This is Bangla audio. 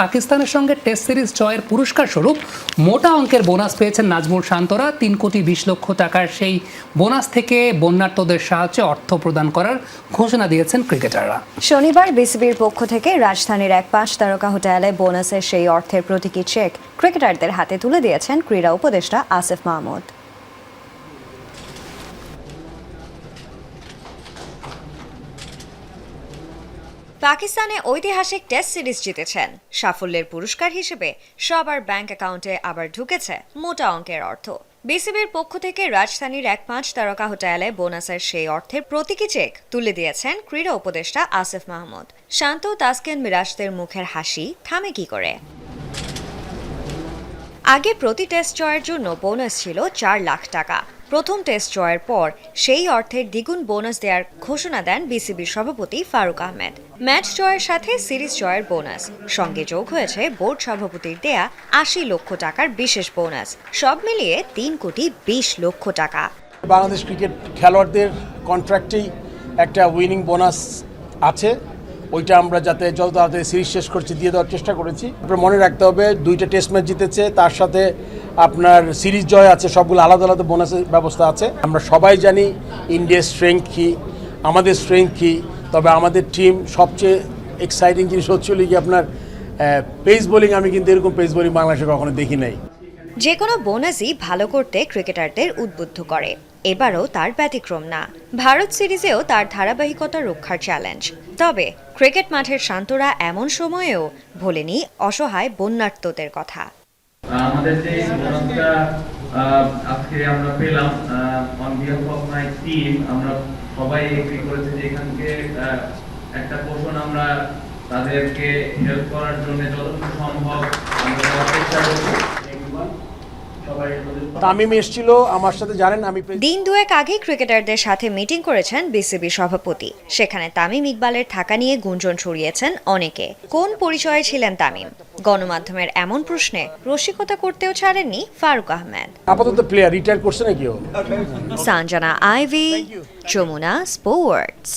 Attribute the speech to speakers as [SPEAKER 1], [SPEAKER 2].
[SPEAKER 1] পাকিস্তানের সঙ্গে টেস্ট সিরিজ জয়ের পুরস্কার স্বরূপ মোটা অঙ্কের বোনাস পেয়েছেন নাজমুল শান্তরা। তিন কোটি বিশ লক্ষ টাকার সেই বোনাস থেকে বন্যার্থদের সাহায্যে অর্থ প্রদান করার ঘোষণা দিয়েছেন ক্রিকেটাররা।
[SPEAKER 2] শনিবার বিসিবির পক্ষ থেকে রাজধানীর এক পাঁচ তারকা হোটেলে বোনাসের সেই অর্থের প্রতীকী চেক ক্রিকেটারদের হাতে তুলে দিয়েছেন ক্রীড়া উপদেষ্টা আসিফ মাহমুদ। পাকিস্তানে ঐতিহাসিক টেস্ট সিরিজ জিতেছেন। সাফল্যের পুরস্কার হিসেবে সবার ব্যাংক অ্যাকাউন্টে আবার ঢুকেছে মোটা অঙ্কের অর্থ। বিসিবির পক্ষ থেকে রাজধানীর এক পাঁচ তারকা হোটেলে বোনাসের সেই অর্থের প্রতীকী চেক তুলে দিয়েছেন ক্রীড়া উপদেষ্টা আসিফ মাহমুদ। শান্ত তাসকিন মিরাজদের মুখের হাসি থামে কি করে? আগে প্রতি টেস্ট জয়ের জন্য বোনাস ছিল চার লাখ টাকা। প্রথম টেস্ট জয়ের পর সেই অর্থের দ্বিগুণ বোনাস দেওয়ার ঘোষণা দেন বিসিবির সভাপতি ফারুক আহমেদ। ম্যাচ জয়ের সাথে সিরিজ জয়ের বোনাস সঙ্গে যোগ হয়েছে বোর্ড সভাপতির দেয়া আশি লক্ষ টাকার বিশেষ বোনাস সব মিলিয়ে তিন কোটি বিশ লক্ষ টাকা।
[SPEAKER 3] বাংলাদেশ ক্রিকেট খেলোয়াড়দের কন্ট্রাক্টেই একটা উইনিং বোনাস আছে। ওইটা আমরা যাতে যত তাড়াতাড়ি সিরিজ শেষ করছি, দিয়ে দেওয়ার চেষ্টা করেছি। আপনার মনে রাখতে হবে, দুইটা টেস্ট ম্যাচ জিতেছে, তার সাথে আপনার সিরিজ জয় আছে, সবগুলো আলাদা আলাদা বোনাসের ব্যবস্থা আছে। আমরা সবাই জানি ইন্ডিয়ার স্ট্রেংথ কী, আমাদের স্ট্রেংথ কী, তবে আমাদের টিম সবচেয়ে এক্সাইটিং জিনিস হচ্ছে হলো কি আপনার পেস বোলিং আমি কিন্তু এরকম পেস বোলিং বাংলাদেশে কখনো দেখি নাই।
[SPEAKER 2] যে কোনো বোনাসই ভালো করতে ক্রিকেটারদের উদ্বুদ্ধ করে। এবারও তার ব্যতিক্রম না। ভারত সিরিজেও তার ধারাবাহিকতা রক্ষার চ্যালেঞ্জ তবে ক্রিকেট মাঠের শান্তরা এমন সময়েও ভোলেনি অসহায় বন্যার্তদের কথা।
[SPEAKER 4] আমাদের যে আজকে আমরা পেলাম আমরা সবাই এগ্রি করেছি যে এখানকে একটা পোষণ আমরা তাদেরকে হেল্প করার জন্য যতটুকু সম্ভব আমরা চেষ্টা
[SPEAKER 3] তামিম এসেছিল আমার সাথে জানেন আমি
[SPEAKER 2] দিন দুয়েক আগে ক্রিকেটারদের সাথে মিটিং করেছেন বিসিবি সভাপতি। সেখানে তামিম ইকবালের থাকা নিয়ে গুঞ্জন ছড়িয়েছেন অনেকে। কোন পরিচয়ে ছিলেন তামিম? গণমাধ্যমের এমন প্রশ্নে রসিকতা করতেও ছাড়েননি ফারুক আহমেদ।
[SPEAKER 3] আপাতত প্লেয়ার রিটায়ার করছে নাকি
[SPEAKER 2] সানজানা আইভি যমুনা স্পোর্টস।